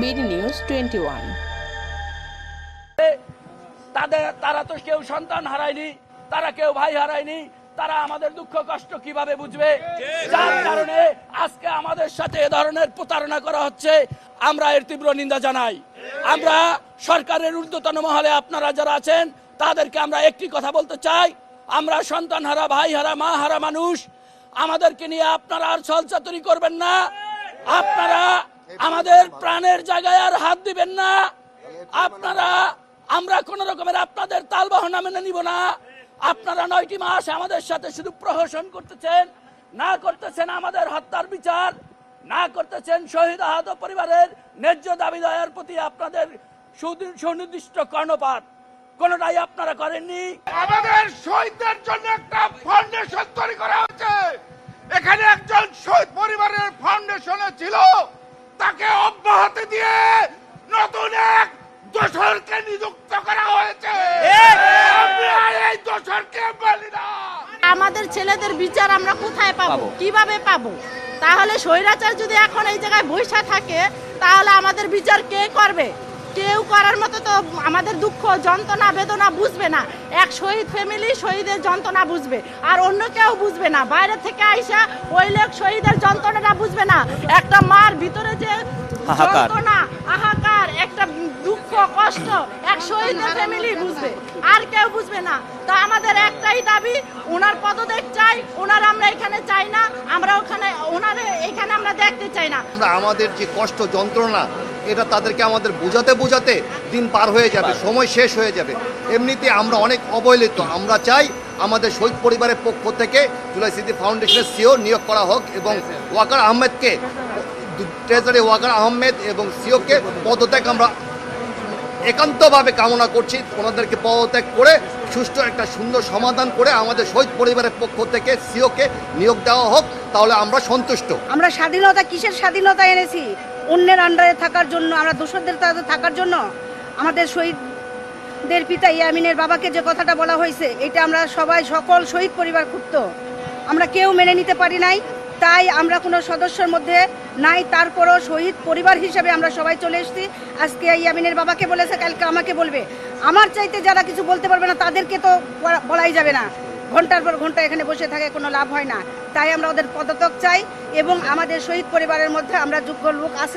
BD news twenty one. তাদের তারা তো কেউ সন্তান হারায়নি তারা কেউ ভাই হারায়নি তারা আমাদের দুঃখ কষ্ট কীভাবে বুঝবে? যার কারণে আজকে আমাদের সাথে এ ধরনের প্রতারণা করা হচ্ছে আমরা এর তীব্র নিন্দা জানাই। আমরা সরকারের ঊর্ধ্বতন মহলে আপনারা যারা আছেন তাদেরকে আমরা একটি কথা বলতে চাই আমরা সন্তান হারা ভাই হারা মা হারা মানুষ আমাদেরকে নিয়ে আপনারা আর ছলচাতুরি করবেন না। আপনারা আমাদের প্রাণের জায়গায় আর হাত দিবেন না। আপনারা, আমরা কোন রকমের আপনাদের তাল বাহনা মেনে নিব না। আপনারা নয়টি মাস আমাদের সাথে শুধু প্রহসন করতেছেন, না করতেছেন আমাদের হত্যার বিচার, না করতেছেন শহীদ আহত পরিবারের ন্যায্য দাবি দায়ের প্রতি আপনাদের সুনির্দিষ্ট কর্ণপাত। কোনটাই আপনারা করেননি। আমাদের শহীদদের জন্য একটা ফাউন্ডেশন তৈরি করা হয়েছে। এখানে একজন শহীদ পরিবারের ফাউন্ডেশনে ছিল তাকে অব্যাহতি দিয়ে নতুন এক দোসরকে নিযুক্ত করা হয়েছে। এই দোসরকে বলি না। আমাদের ছেলেদের বিচার আমরা কোথায় পাবো? কীভাবে পাবো? তাহলে স্বৈরাচার যদি এখন এই জায়গায় বৈশা থাকে তাহলে আমাদের বিচার কে করবে? কেউ করার মতো তো আমাদের দুঃখ যন্ত্রণা বেদনা বুঝবে না। এক শহীদ ফ্যামিলি শহীদের যন্ত্রণা বুঝবে আর অন্য কেউ বুঝবে না। বাইরে থেকে আইসা ওই লোক শহীদের যন্ত্রণাটা বুঝবে না। একটা মার ভিতরে যে যন্ত্রণা হাহাকার একটা দুঃখ কষ্ট এক শহীদের ফ্যামিলি বুঝবে আর কেউ বুঝবে না। তো আমাদের একটাই দাবি ওনার পদত্যাগ চাই ওনার আমরা এখানে চাই না আমরা ওখানে ওনার এখানে আমরা দেখতে চাই না। আমরা আমাদের যে কষ্ট যন্ত্রণা এটা তাদেরকে আমাদের বোঝাতে বোঝাতে দিন পার হয়ে যাবে সময় শেষ হয়ে যাবে। এমনিতে আমরা অনেক অবহেলিত। আমরা চাই আমাদের শহীদ পরিবারের পক্ষ থেকে জুলাই স্মৃতি ফাউন্ডেশনের সিও নিয়োগ করা হোক এবং ওয়াকার আহমেদকে ট্রেজারি ওয়াকার আহমেদ এবং সিওকে পদত্যাগ আমরা একান্তভাবে কামনা করছি। ওনাদেরকে পদত্যাগ করে সুষ্ঠু একটা সুন্দর সমাধান করে আমাদের শহীদ পরিবারের পক্ষ থেকে সিওকে নিয়োগ দেওয়া হোক তাহলে আমরা সন্তুষ্ট। আমরা স্বাধীনতা কিসের স্বাধীনতা এনেছি? অন্যের আন্ডারে থাকার জন্য, আমরা দোসরদের তাতে থাকার জন্য আমাদের শহীদদের পিতা ইয়ামিনের বাবাকে যে কথাটা বলা হয়েছে, এটা আমরা সবাই সকল শহীদ পরিবার ক্ষুব্ধ। আমরা কেউ মেনে নিতে পারি নাই, তাই আমরা কোনো সদস্যর মধ্যে নাই, তারপরও শহীদ পরিবার হিসেবে আমরা সবাই চলে এসেছি। আজকে ইয়ামিনের বাবাকে বলেছে, কালকে আমাকে বলবে। আমার চাইতে যারা কিছু বলতে পারবে না, তাদেরকে তো বলা- বলাই যাবে না। ঘণ্টার পর ঘণ্টা এখানে বসে থাকে, কোনো লাভ হয় না। তাই আমরা ওদের পদত্যাগ চাই এবং আমাদের শহীদ পরিবারের মধ্যে আমরা যোগ্য লোক আছে।